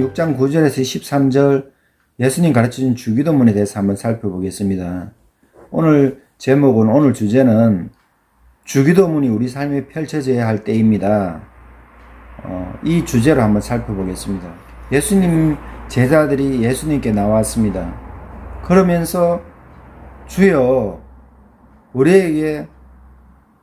마태복음 6장 9절에서 13절 예수님 가르쳐준 주기도문에 대해서 한번 살펴보겠습니다. 오늘 제목은 오늘 주제는 주기도문이 우리 삶에 펼쳐져야 할 때입니다. 어, 이 주제로 한번 살펴보겠습니다. 예수님 제자들이 예수님께 나왔습니다. 그러면서 주여 우리에게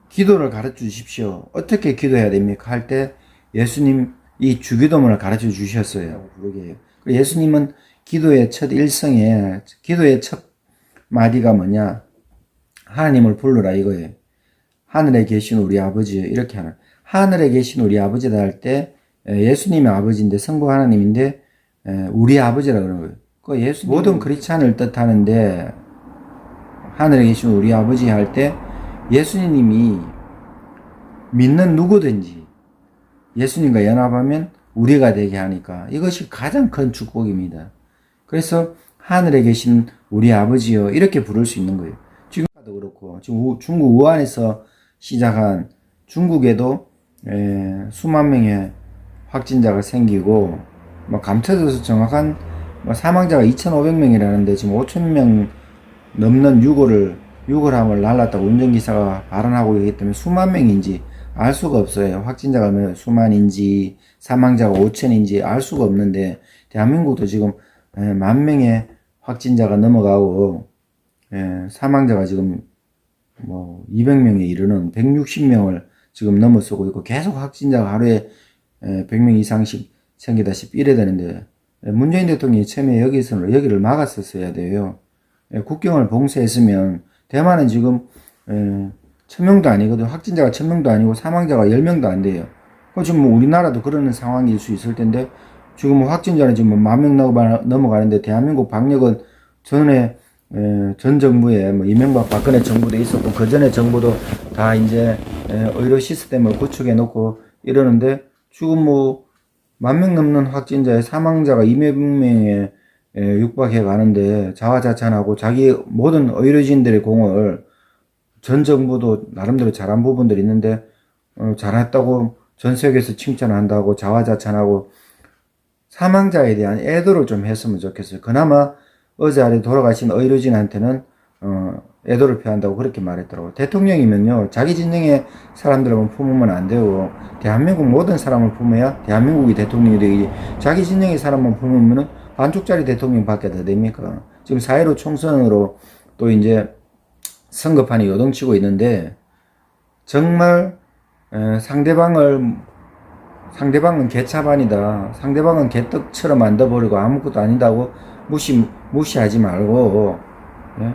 기도를 가르쳐 주십시오. 어떻게 기도해야 됩니까? 할 때 예수님 이 주기도문을 가르쳐 주셨어요. 부르게. 예수님은 기도의 첫 일성에 기도의 첫 마디가 뭐냐? 하나님을 부르라 이거예요. 하늘에 계신 우리 아버지 이렇게 하는. 하늘에 계신 우리 아버지다 할 때 예수님의 아버지인데 성부 하나님인데 우리 아버지라 그러는 거예요. 그 예수 모든 크리스찬을 뜻하는데 하늘에 계신 우리 아버지 할 때 예수님이 믿는 누구든지 예수님과 연합하면 우리가 되게 하니까 이것이 가장 큰 축복입니다. 그래서 하늘에 계신 우리 아버지요 이렇게 부를 수 있는 거예요. 지금도 그렇고 지금 중국 우한에서 시작한 중국에도 에, 수만 명의 확진자가 생기고 뭐 감춰져서 정확한 뭐 사망자가 2,500명이라는데 지금 5,000명 넘는 유골을 유골함을 날랐다고 운전기사가 발언하고 있기 때문에 수만 명인지 알 수가 없어요. 확진자가 몇 수만인지 사망자가 5천인지 알 수가 없는데 대한민국도 지금 만 명의 확진자가 넘어가고 사망자가 지금 뭐 200명에 이르는 160명을 지금 넘어서고 있고 계속 확진자가 하루에 100명 이상씩 생기다시피 이래 되는데 문재인 대통령이 처음에 여기서는 여기를 막았었어야 돼요. 국경을 봉쇄했으면 대만은 지금 천명도 아니거든. 확진자가 천명도 아니고 사망자가 열명도 안 돼요. 그 지금 뭐 우리나라도 그러는 상황일 수 있을 텐데 지금 뭐 확진자는 지금 뭐 만명 넘어가는데 대한민국 방역은 전에 전 정부에 뭐 이명박 박근혜 정부도 있었고 그 전에 정부도 다 이제 의료 시스템을 구축해 놓고 이러는데 지금 뭐 만 명 넘는 확진자의 사망자가 200명에 육박해 가는데 자화자찬하고 자기 모든 의료진들의 공을 전 정부도 나름대로 잘한 부분들이 있는데 어, 잘했다고 전 세계에서 칭찬한다고 자화자찬하고 사망자에 대한 애도를 좀 했으면 좋겠어요. 그나마 어제 아래 돌아가신 의료진한테는 어, 애도를 표한다고 그렇게 말했더라고. 대통령이면요, 자기 진영의 사람들만 품으면 안 되고, 대한민국 모든 사람을 품어야 대한민국이 대통령이 되기, 자기 진영의 사람만 품으면은 반쪽짜리 대통령 밖에 더 됩니까? 지금 4.15 총선으로 또 이제 선거판이 요동치고 있는데, 정말, 에, 상대방을, 상대방은 개차반이다. 상대방은 개떡처럼 만들어버리고 아무것도 아니다고 무시, 무시하지 말고, 예?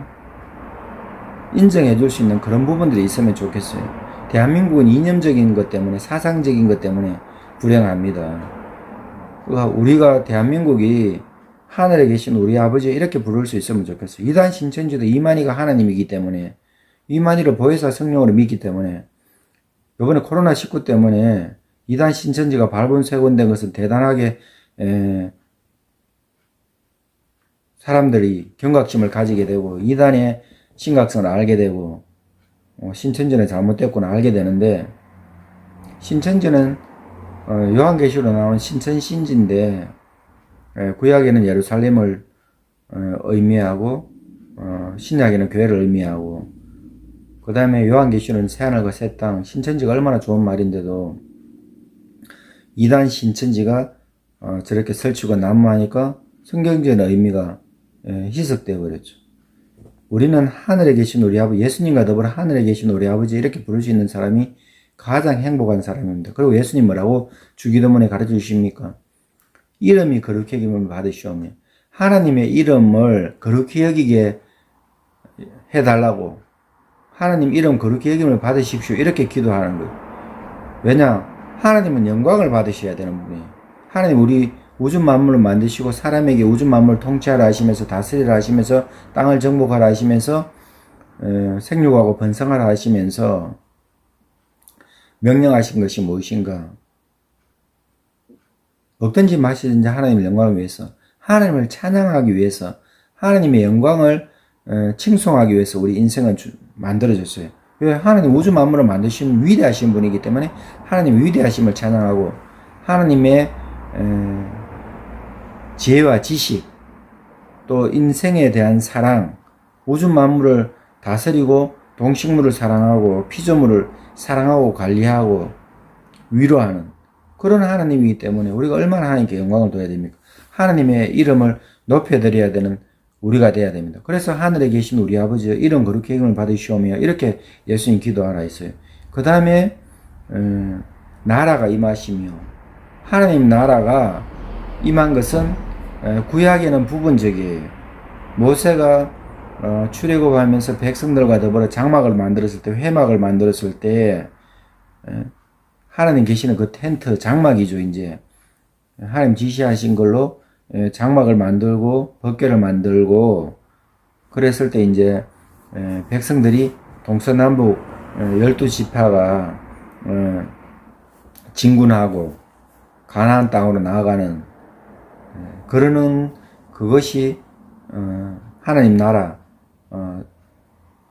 인정해 줄 수 있는 그런 부분들이 있으면 좋겠어요. 대한민국은 이념적인 것 때문에, 사상적인 것 때문에 불행합니다. 우리가 대한민국이 하늘에 계신 우리 아버지 이렇게 부를 수 있으면 좋겠어요. 이단 신천지도 이만희가 하나님이기 때문에, 이만희를 보혜사 성령으로 믿기 때문에, 이번에 코로나19 때문에 이단 신천지가 발본색원된 것은 대단하게, 에, 사람들이 경각심을 가지게 되고, 이단의 심각성을 알게 되고 어, 신천지는 잘못됐구나 알게 되는데 신천지는 어, 요한계시로 나온 신천신지인데 에, 구약에는 예루살렘을 어, 의미하고 어, 신약에는 교회를 의미하고 그 다음에 요한계시는 새하늘과 새 땅 신천지가 얼마나 좋은 말인데도 이단 신천지가 어, 저렇게 설치고 난무하니까 성경적인 의미가 에, 희석되어 버렸죠. 우리는 하늘에 계신 우리 아버지, 예수님과 더불어 하늘에 계신 우리 아버지 이렇게 부를 수 있는 사람이 가장 행복한 사람입니다. 그리고 예수님 뭐라고 주기도문에 가르쳐 주십니까? 이름이 거룩히 여김을 받으시오며 하나님의 이름을 거룩히 여기게 해달라고 하나님 이름 거룩히 여김을 받으십시오 이렇게 기도하는 거예요. 왜냐? 하나님은 영광을 받으셔야 되는 분이에요. 하나님 우리 우주 만물을 만드시고 사람에게 우주 만물을 통치하라 하시면서 다스리라 하시면서 땅을 정복하라 하시면서 생육하고 번성하라 하시면서 명령하신 것이 무엇인가? 먹든지 마시든지 하나님의 영광을 위해서 하나님을 찬양하기 위해서 하나님의 영광을 칭송하기 위해서 우리 인생은 만들어졌어요. 왜 하나님 우주 만물을 만드신 위대하신 분이기 때문에 하나님 위대하심을 찬양하고 하나님의 지혜와 지식, 또 인생에 대한 사랑, 우주 만물을 다스리고 동식물을 사랑하고 피조물을 사랑하고 관리하고 위로하는 그런 하나님이기 때문에 우리가 얼마나 하나님께 영광을 둬야 됩니까? 하나님의 이름을 높여드려야 되는 우리가 돼야 됩니다. 그래서 하늘에 계신 우리 아버지여 이런 거룩의 힘을 받으시오며 이렇게 예수님 기도하라 했어요. 그 다음에 음, 나라가 임하시며 하나님 나라가 임한 것은 에, 구약에는 부분적이에요. 모세가 어, 출애굽하면서 백성들과 더불어 장막을 만들었을 때 회막을 만들었을 때 에, 하나님 계시는 그 텐트 장막이죠 이제. 하나님 지시하신 걸로 에, 장막을 만들고 법궤를 만들고 그랬을 때 이제 에, 백성들이 동서남북 에, 열두 지파가 어, 진군하고 가나안 땅으로 나아가는 에, 그러는 그것이 어, 하나님 나라 어,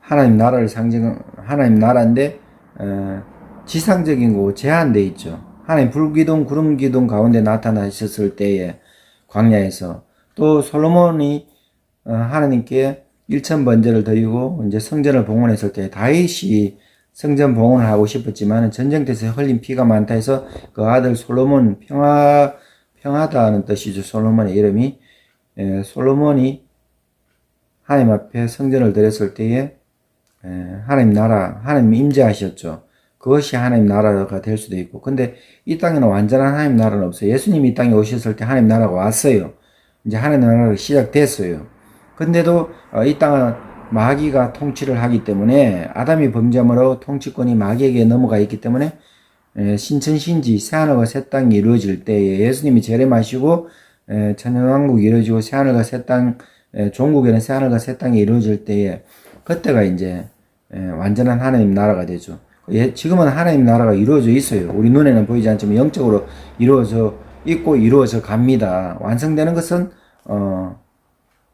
하나님 나라를 상징 하나님 나라인데 어, 지상적인 거 제한돼 있죠. 하나님 불기둥 구름 기둥 가운데 나타나셨을 때에 광야에서 또 솔로몬이 어, 하나님께 일천 번제를 드리고 이제 성전을 봉헌했을 때 다윗이 성전 봉헌을 하고 싶었지만 전쟁터에서 흘린 피가 많다 해서 그 아들 솔로몬 평화 평하다는 뜻이죠. 솔로몬의 이름이 에, 솔로몬이 하나님 앞에 성전을 드렸을 때에 에, 하나님 나라 하나님 임재하셨죠. 그것이 하나님 나라가 될 수도 있고 근데 이 땅에는 완전한 하나님 나라는 없어요. 예수님이 이 땅에 오셨을 때 하나님 나라가 왔어요. 이제 하나님 나라가 시작됐어요. 근데도 어, 이 땅은 마귀가 통치를 하기 때문에 아담이 범죄함으로 통치권이 마귀에게 넘어가 있기 때문에 에, 신천신지 새하늘과 새 땅이 이루어질 때에 예수님이 재림하시고 에, 천연왕국이 이루어지고 새하늘과 새 땅 종국에는 새하늘과 새 땅이 이루어질 때에 그때가 이제 에, 완전한 하나님 나라가 되죠. 예, 지금은 하나님 나라가 이루어져 있어요. 우리 눈에는 보이지 않지만 영적으로 이루어져 있고 이루어져 갑니다. 완성되는 것은 어,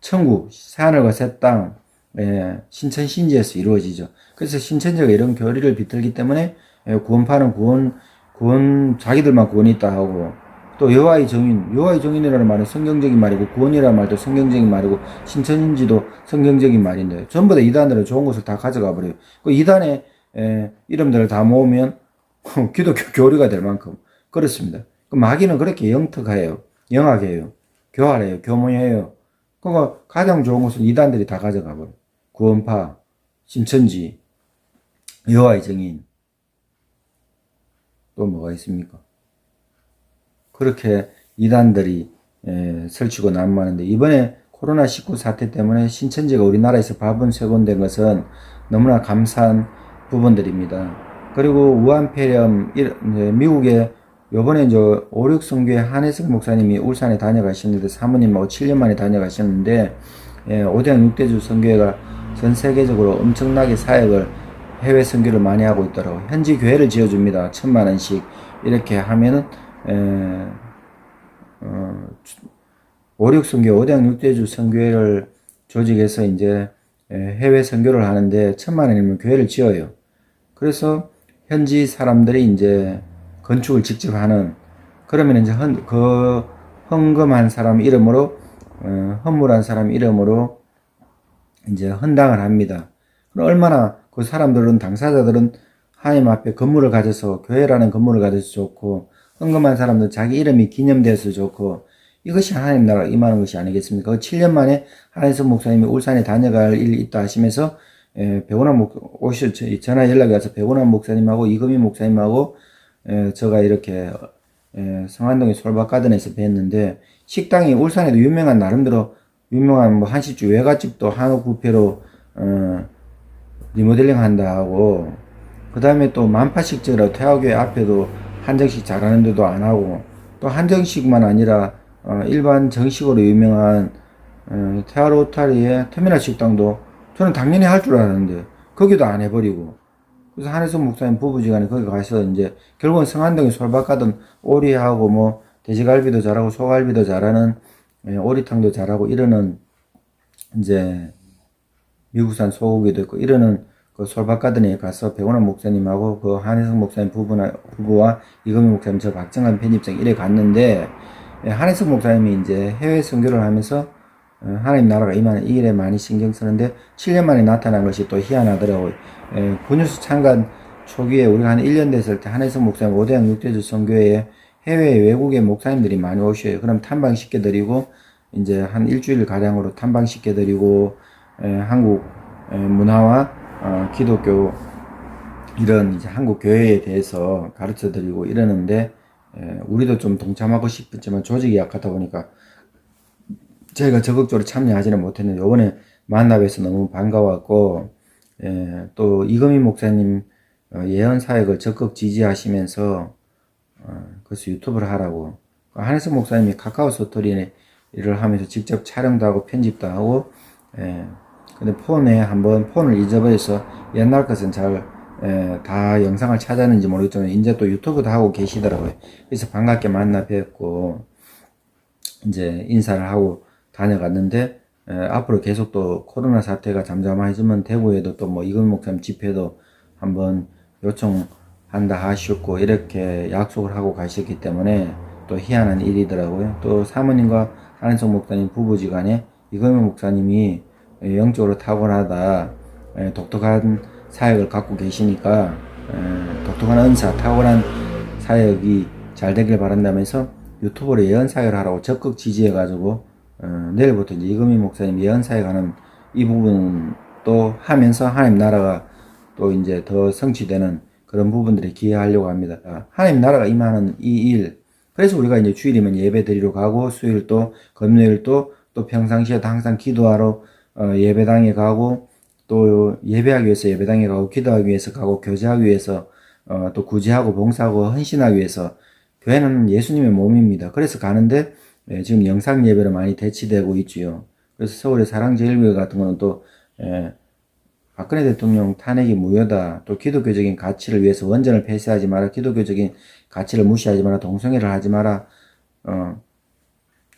천국, 새하늘과 새 땅, 예, 신천 신지에서 이루어지죠. 그래서 신천지가 이런 교리를 비틀기 때문에 예, 구원파는 구원 구원 자기들만 구원이 있다 하고 또 여호와의 정인, 여호와의 정인이라는 말은 성경적인 말이고 구원이라는 말도 성경적인 말이고 신천인지도 성경적인 말인데 전부 다 이단으로 좋은 것을 다 가져가 버려요. 그 이단의 에, 이름들을 다 모으면 기독교 교리가 될 만큼 그렇습니다. 그 마귀는 그렇게 영특해요. 영악해요. 교활해요. 교모해요. 그거 가장 좋은 것은 이단들이 다 가져가 버려. 구원파, 신천지, 여호와의 정인. 또 뭐가 있습니까? 그렇게 이단들이 에, 설치고 난무하는데 이번에 코로나19 사태 때문에 신천지가 우리나라에서 밥은 세곤된 것은 너무나 감사한 부분들입니다. 그리고 우한폐렴 미국에 요번에 이제 오륙 성교회 한혜석 목사님이 울산에 다녀가셨는데 사모님하고 7년 만에 다녀가셨는데 예, 오대양 6대주 성교회가 전 세계적으로 엄청나게 사역을 해외 선교를 많이 하고 있더라고요. 현지 교회를 지어줍니다. 천만 원씩 이렇게 하면은 에, 어, 오륙 선교 오대양 6대주 선교회를 조직해서 이제 해외 선교를 하는데 천만 원이면 교회를 지어요. 그래서 현지 사람들이 이제 건축을 직접 하는 그러면 이제 헌, 그 헌금한 사람 이름으로 어, 헌물한 사람 이름으로 이제 헌당을 합니다. 그럼 얼마나 그 사람들은 당사자들은 하나님 앞에 건물을 가져서 교회라는 건물을 가져서 좋고 헌금한 사람들 자기 이름이 기념돼서 좋고 이것이 하나님 나라 임하는 것이 아니겠습니까? 그 7년 만에 하나님 목사님이 울산에 다녀갈 일이 있다 하시면서 에, 백원환 목 오셔 전화 연락이 와서 백원환 목사님하고 이금희 목사님하고 에, 제가 이렇게 에, 성안동의 솔밭가든에서 뵀는데 식당이 울산에도 유명한 나름대로 유명한 뭐 한식집 외갓집도 한옥 뷔페로 어, 리모델링 한다 하고 그 다음에 또 만파식적이라고 태화교회 앞에도 한정식 잘하는 데도 안 하고 또 한정식만 아니라 어, 일반 정식으로 유명한 어, 태화로타리의 터미널 식당도 저는 당연히 할 줄 알았는데 거기도 안 해버리고. 그래서 한혜선 목사님 부부지간에 거기 가서 이제 결국은 성안동에 솔밭 가든 오리하고 뭐 돼지갈비도 잘하고 소갈비도 잘하는 예, 오리탕도 잘하고 이러는 이제 미국산 소고기도 있고 이러는 그 솔밭가든에 가서 백원환 목사님하고 그 한혜성 목사님 부부나, 부부와 이금희 목사님 저 박정환 편집장 이래 갔는데 예, 한혜석 목사님이 이제 해외 선교를 하면서 어, 하나님 나라가 임하는 이 일에 많이 신경 쓰는데 7년 만에 나타난 것이 또 희한하더라고요. 예, 군유수 창간 초기에 우리가 한 1년 됐을 때 한혜석 목사님 5대양 6대주 선교회에 해외 외국의 목사님들이 많이 오셔요. 그럼 탐방시켜 드리고 이제 한 일주일 가량으로 탐방시켜 드리고 예, 한국 예, 문화와 어, 기독교 이런 이제 한국 교회에 대해서 가르쳐 드리고 이러는데 예, 우리도 좀 동참하고 싶었지만 조직이 약하다 보니까 저희가 적극적으로 참여하지는 못했는데 요번에 만나뵈서 너무 반가웠고 예, 또 이금희 목사님 어, 예언 사역을 적극 지지하시면서 어, 그래서 유튜브를 하라고 한혜석 목사님이 카카오 스토리 일을 하면서 직접 촬영도 하고 편집도 하고 예, 근데 폰에 한번 폰을 잊어버려서 옛날 것은 잘 예, 다 영상을 찾았는지 모르겠지만 이제 또 유튜브도 하고 계시더라고요. 그래서 반갑게 만나 뵙고 이제 인사를 하고 다녀갔는데 에, 앞으로 계속 또 코로나 사태가 잠잠해지면 대구에도 또 뭐 이건 목사님 집회도 한번 요청한다 하셨고 이렇게 약속을 하고 가셨기 때문에 또 희한한 일이더라고요. 또 사모님과 한은성 목사님 부부지간에 이건명 목사님이 영적으로 탁월하다 에, 독특한 사역을 갖고 계시니까 에, 독특한 은사 탁월한 사역이 잘 되길 바란다면서 유튜브로 예언 사역을 하라고 적극 지지해가지고 어, 내일부터 이제 이금희 목사님 예언 사역하는 이 부분 또 하면서 하나님 나라가 또 이제 더 성취되는 그런 부분들에 기여하려고 합니다. 아, 하나님 나라가 임하는 이 일. 그래서 우리가 이제 주일이면 예배 드리러 가고 수요일 또 금요일 또또 평상시에도 항상 기도하러 어, 예배당에 가고 또 예배하기 위해서 예배당에 가고 기도하기 위해서 가고 교제하기 위해서 어, 또 구제하고 봉사하고 헌신하기 위해서 교회는 예수님의 몸입니다. 그래서 가는데 예, 지금 영상 예배로 많이 대치되고 있지요. 그래서 서울의 사랑제일교회 같은 거는 또 예, 박근혜 대통령 탄핵이 무효다. 또 기독교적인 가치를 위해서 원전을 폐쇄하지 마라. 기독교적인 가치를 무시하지 마라. 동성애를 하지 마라. 어,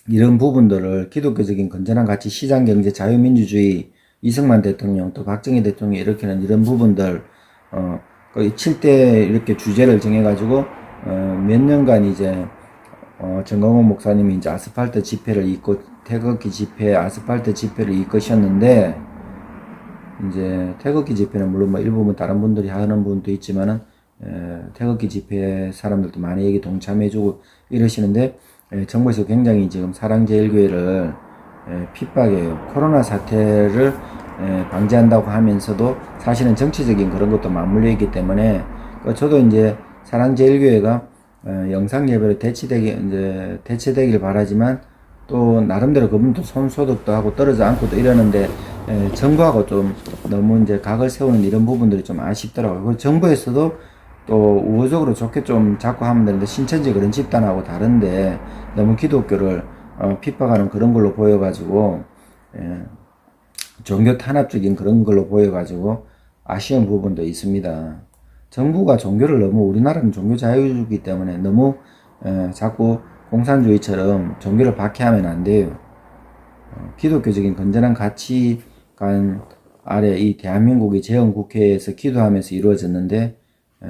이런 부분들을 기독교적인 건전한 가치, 시장 경제, 자유민주주의, 이승만 대통령, 또 박정희 대통령이 일으키는 이런 부분들, 어, 거의 7대 이렇게 주제를 정해가지고, 어, 몇 년간 이제, 어, 정광훈 목사님이 이제 아스팔트 집회를 이끌, 태극기 집회, 아스팔트 집회를 이끄셨는데, 이제 태극기 집회는 물론 뭐 일부분 다른 분들이 하는 분도 있지만은 에, 태극기 집회 사람들도 많이 여기 동참해주고 이러시는데 에, 정부에서 굉장히 지금 사랑제일교회를 에, 핍박해요. 코로나 사태를 에, 방지한다고 하면서도 사실은 정치적인 그런 것도 맞물려 있기 때문에 그 저도 이제 사랑제일교회가 어, 영상 예배로 대치되기 이제 대체되길 바라지만 또 나름대로 그분도 손소독도 하고 떨어져 앉고도 이러는데 에, 정부하고 좀 너무 이제 각을 세우는 이런 부분들이 좀 아쉽더라고요. 그리고 정부에서도 또 우호적으로 좋게 좀 자꾸 하면 되는데 신천지 그런 집단하고 다른데 너무 기독교를 어, 핍박하는 그런 걸로 보여가지고 예, 종교 탄압적인 그런 걸로 보여가지고 아쉬운 부분도 있습니다. 정부가 종교를 너무 우리나라는 종교 자유주의이기 때문에 너무 에, 자꾸 공산주의처럼 종교를 박해하면 안 돼요. 어, 기독교적인 건전한 가치관 아래 이 대한민국이 재헌국회에서 기도하면서 이루어졌는데 에,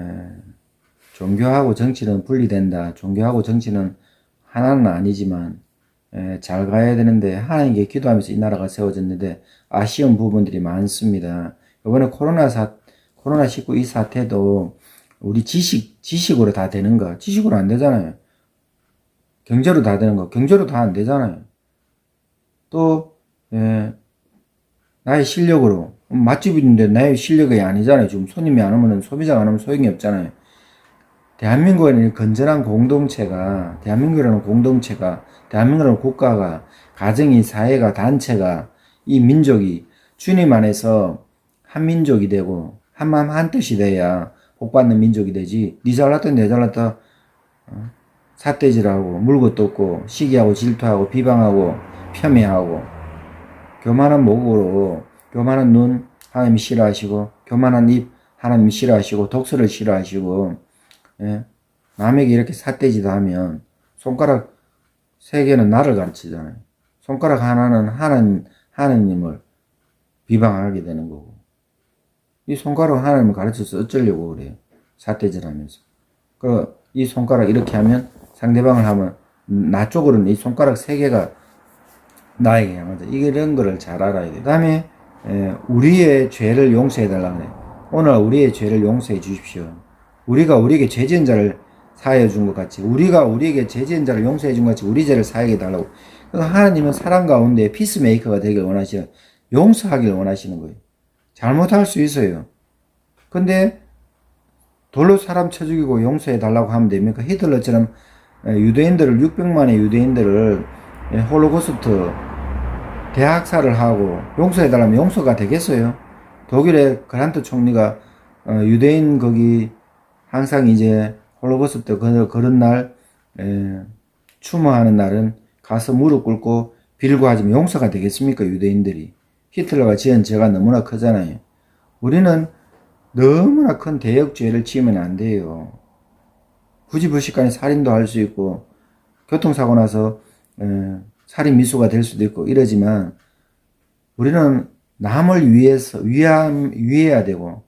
종교하고 정치는 분리된다. 종교하고 정치는 하나는 아니지만 에, 잘 가야 되는데 하나님께 기도하면서 이 나라가 세워졌는데 아쉬운 부분들이 많습니다. 이번에 코로나 사 코로나 19 이 사태도 우리 지식 지식으로 다 되는 거 지식으로 안 되잖아요. 경제로 다 되는 거 경제로 다 안 되잖아요. 또 예, 나의 실력으로 맛집인데 나의 실력이 아니잖아요. 지금 손님이 안 오면 소비자가 안 오면 소용이 없잖아요. 대한민국에는 건전한 공동체가 대한민국이라는 공동체가 대한민국이라는 국가가 가정이 사회가 단체가 이 민족이 주님 안에서 한 민족이 되고 한마음 한뜻이 돼야 복받는 민족이 되지 니 잘났다 내 잘났다 어? 삿대질하고 물고 뜯고 시기하고 질투하고 비방하고 폄훼하고 교만한 목으로 교만한 눈 하나님이 싫어하시고 교만한 입 하나님이 싫어하시고 독서를 싫어하시고 예? 남에게 이렇게 삿대질도 하면 손가락 세 개는 나를 가르치잖아요. 손가락 하나는 하나님 하나님을 비방하게 되는 거고 이 손가락 하나님을 가르쳐서 어쩌려고 그래요. 삿대질 하면서. 그, 이 손가락 이렇게 하면 상대방을 하면 나 쪽으로는 이 손가락 세 개가 나에게 향하다. 이런 거를 잘 알아야 돼. 그 다음에, 우리의 죄를 용서해 달라 그래. 오늘 우리의 죄를 용서해 주십시오. 우리가 우리에게 죄 지은 자를 사하여 준것 같이, 우리가 우리에게 죄 지은 자를 용서해 준 것 같이 우리 죄를 사하게 달라고. 그래서 하나님은 사람 가운데 피스메이커가 되길 원하시는, 용서하길 원하시는 거예요. 잘못할 수 있어요. 근데 돌로 사람 쳐 죽이고 용서해 달라고 하면 됩니까? 히틀러처럼 유대인들을 600만의 유대인들을 홀로코스트 대학살을 하고 용서해 달라면 용서가 되겠어요? 독일의 그란트 총리가 어, 유대인 거기 항상 이제 홀로코스트 그- 그런 날 에, 추모하는 날은 가서 무릎 꿇고 빌고 하지만 용서가 되겠습니까? 유대인들이 히틀러가 지은 죄가 너무나 크잖아요. 우리는 너무나 큰 대역죄를 지으면 안 돼요. 굳이 부식간에 살인도 할 수 있고 교통사고 나서 에, 살인 미수가 될 수도 있고 이러지만 우리는 남을 위해서 위함 위해야 되고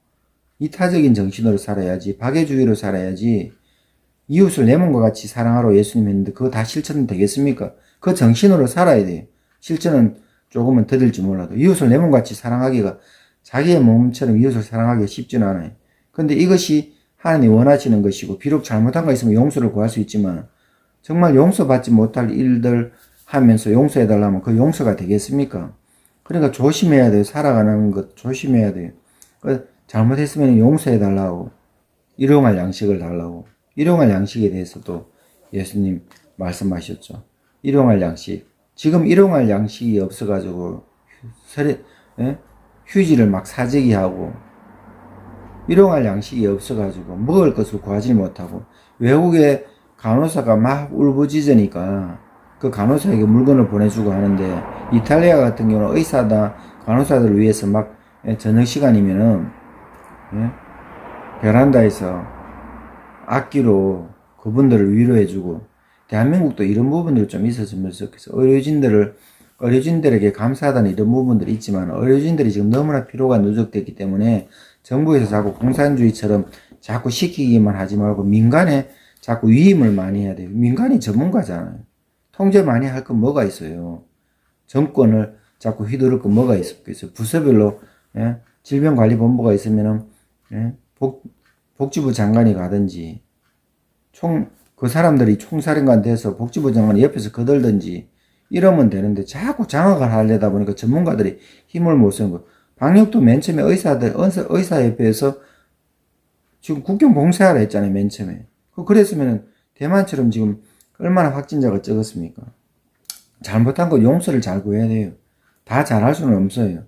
이타적인 정신으로 살아야지 박애주의로 살아야지 이웃을 내 몸과 같이 사랑하러 예수님 했는데 그거 다 실천 되겠습니까? 그 정신으로 살아야 돼요. 실천은 조금은 더딜지 몰라도 이웃을 내 몸같이 사랑하기가 자기의 몸처럼 이웃을 사랑하기가 쉽지는 않아요. 근데 이것이 하나님 원하시는 것이고 비록 잘못한 거 있으면 용서를 구할 수 있지만 정말 용서받지 못할 일들 하면서 용서해 달라면 그 용서가 되겠습니까? 그러니까 조심해야 돼요. 살아가는 것 조심해야 돼요. 그 잘못했으면 용서해 달라고 일용할 양식을 달라고 일용할 양식에 대해서도 예수님 말씀하셨죠. 일용할 양식. 지금 일용할 양식이 없어가지고 서리, 예? 휴지를 막 사재기 하고 일용할 양식이 없어가지고 먹을 것을 구하지 못하고 외국에 간호사가 막 울부짖으니까 그 간호사에게 물건을 보내주고 하는데 이탈리아 같은 경우는 의사다 간호사들을 위해서 막 예, 저녁 시간이면은 예? 베란다에서 악기로 그분들을 위로해주고 대한민국도 이런 부분들이 좀 있었으면 좋겠어. 의료진들을 의료진들에게 감사하다는 이런 부분들이 있지만 의료진들이 지금 너무나 피로가 누적됐기 때문에 정부에서 자꾸 공산주의처럼 자꾸 시키기만 하지 말고 민간에 자꾸 위임을 많이 해야 돼요. 민간이 전문가잖아요. 통제 많이 할 건 뭐가 있어요. 정권을 자꾸 휘두를 건 뭐가 있겠어요. 부서별로 예? 질병관리본부가 있으면은 예? 복, 복지부 장관이 가든지 총 그 사람들이 총사령관 돼서 복지부 장관이 옆에서 거들든지 이러면 되는데 자꾸 장악을 하려다 보니까 전문가들이 힘을 못 쓰는 거. 방역도 맨 처음에 의사들 의사, 의사협회에서 지금 국경 봉쇄하라 했잖아요 맨 처음에. 그 그랬으면은 대만처럼 지금 얼마나 확진자가 적었습니까? 잘못한 거 용서를 잘 구해야 돼요. 다 잘할 수는 없어요.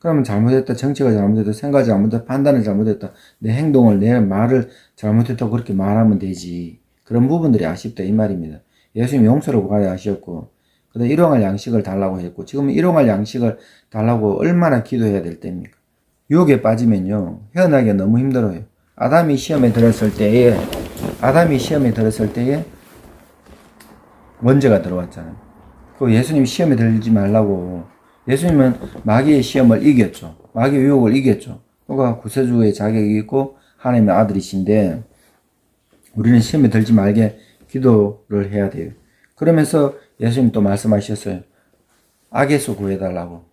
그러면 잘못했다, 정치가 잘못했다, 생각이 잘못했다, 판단을 잘못했다, 내 행동을, 내 말을 잘못했다고 그렇게 말하면 되지. 그런 부분들이 아쉽다, 이 말입니다. 예수님 용서를 구하려 하셨고, 그다음 일용할 양식을 달라고 했고, 지금 일용할 양식을 달라고 얼마나 기도해야 될 때입니까? 유혹에 빠지면요, 헤어나기가 너무 힘들어요. 아담이 시험에 들었을 때에, 아담이 시험에 들었을 때에, 원죄가 들어왔잖아요. 그 예수님 시험에 들지 말라고. 예수님은 마귀의 시험을 이겼죠. 마귀의 유혹을 이겼죠. 그가 구세주의 자격이 있고 하나님의 아들이신데 우리는 시험에 들지 말게 기도를 해야 돼요. 그러면서 예수님 또 말씀하셨어요. 악에서 구해달라고.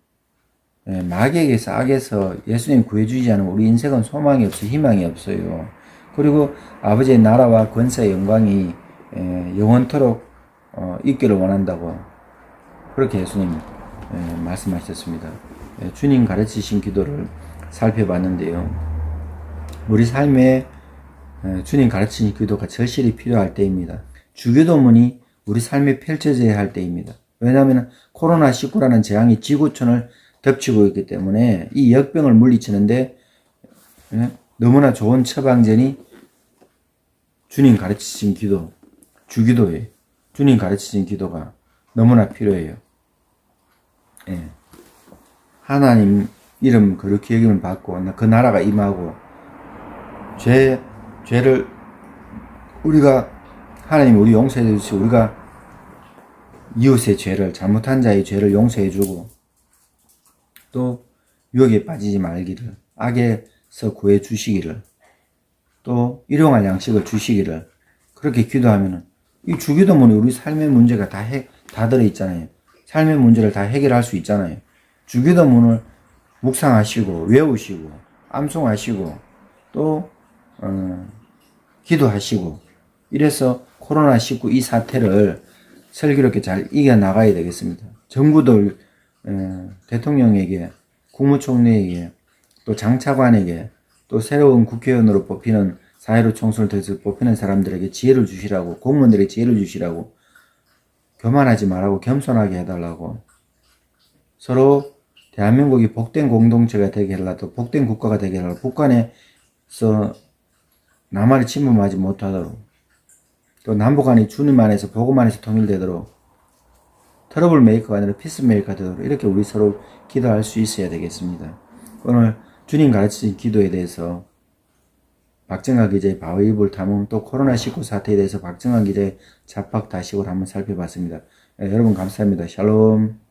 예, 마귀에게서 악에서 예수님 구해주지 않으면 우리 인생은 소망이 없어 희망이 없어요. 그리고 아버지의 나라와 권세의 영광이 예, 영원토록 어, 있기를 원한다고 그렇게 예수님 예, 말씀하셨습니다. 예, 주님 가르치신 기도를 살펴봤는데요. 우리 삶에 예, 주님 가르치신 기도가 절실히 필요할 때입니다. 주기도문이 우리 삶에 펼쳐져야 할 때입니다. 왜냐하면 코로나19라는 재앙이 지구촌을 덮치고 있기 때문에 이 역병을 물리치는데 예, 너무나 좋은 처방전이 주님 가르치신 기도, 주기도예요. 주님 가르치신 기도가 너무나 필요해요. 예. 하나님 이름 그렇게 여김을 받고 그 나라가 임하고 죄 죄를 우리가 하나님 우리 용서해 주시고 우리가 이웃의 죄를 잘못한 자의 죄를 용서해 주고 또 유혹에 빠지지 말기를 악에서 구해 주시기를 또 일용할 양식을 주시기를 그렇게 기도하면은 이 주기도문이 우리 삶의 문제가 다 해, 다 들어있잖아요. 삶의 문제를 다 해결할 수 있잖아요. 주기도문을 묵상하시고, 외우시고, 암송하시고, 또, 어, 기도하시고, 이래서 코로나19 이 사태를 슬기롭게 잘 이겨나가야 되겠습니다. 정부들, 에, 대통령에게, 국무총리에게, 또 장차관에게, 또 새로운 국회의원으로 뽑히는 사회로 총선을 통해서 뽑히는 사람들에게 지혜를 주시라고, 공무원들에게 지혜를 주시라고, 교만하지 말라고, 겸손하게 해달라고, 서로 대한민국이 복된 공동체가 되게 하려고, 복된 국가가 되게 하려고, 북한에서 남한이 침범하지 못하도록, 또 남북한이 주님 안에서 복음 안에서 통일되도록 트러블 메이커가 아니라 피스 메이커가 되도록 이렇게 우리 서로 기도할 수 있어야 되겠습니다. 오늘 주님 가르치신 기도에 대해서 박정학 기자의 바위불 탐험 또 코로나19 사태에 대해서 박정학 기자의 자팍 다식을 한번 살펴봤습니다. 예, 여러분 감사합니다. 샬롬.